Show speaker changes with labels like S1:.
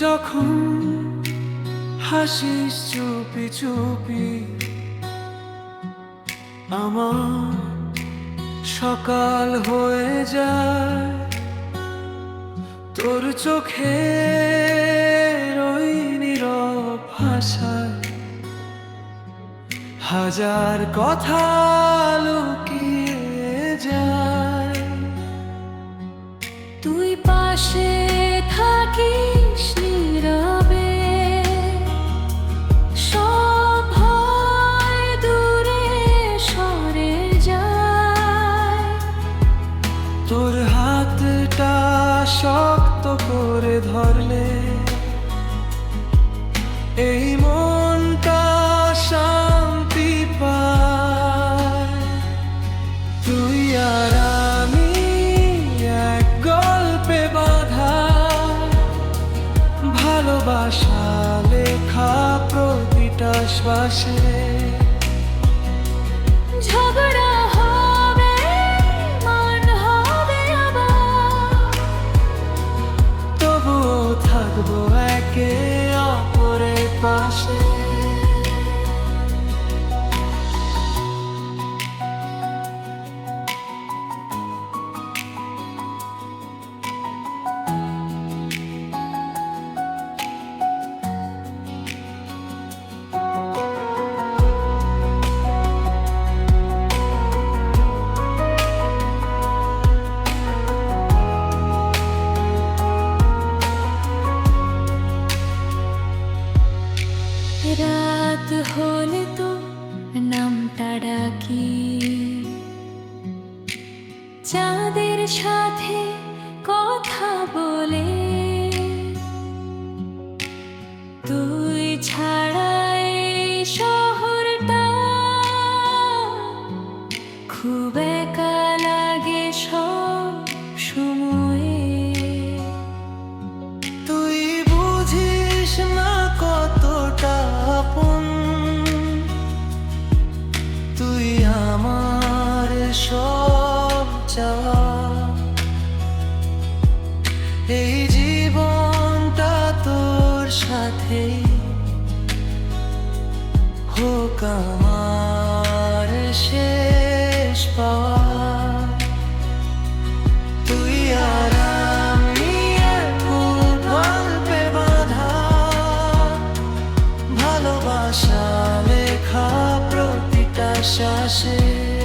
S1: যখন হাসিস চুপি চুপি, আমার সকাল হয়ে যায়। তোর চোখে ওই নীরব ভাষায় হাজার কথা লুকিয়ে যায়।
S2: তুই পাশে
S1: শক্ত করে ধরলে এই মনটা শান্তি পায়। তুই আর আমি এক গল্পে বাধা, ভালোবাসা লেখা প্রতিটা শ্বাসে।
S2: ঝগড়া রাত হলে তো নামটা ডাকি। চাঁদের সাথে কথা বলে। তুই ছাড়া এই শহরটা খুব একা সব
S1: চাওয়া এই জীবনটা তোর সাথে হোক আমার শেষ পাওয়া। তুই আর আমি গল্পে বাঁধা। ভালোবাসা লেখা প্রতিটা শ্বাসে।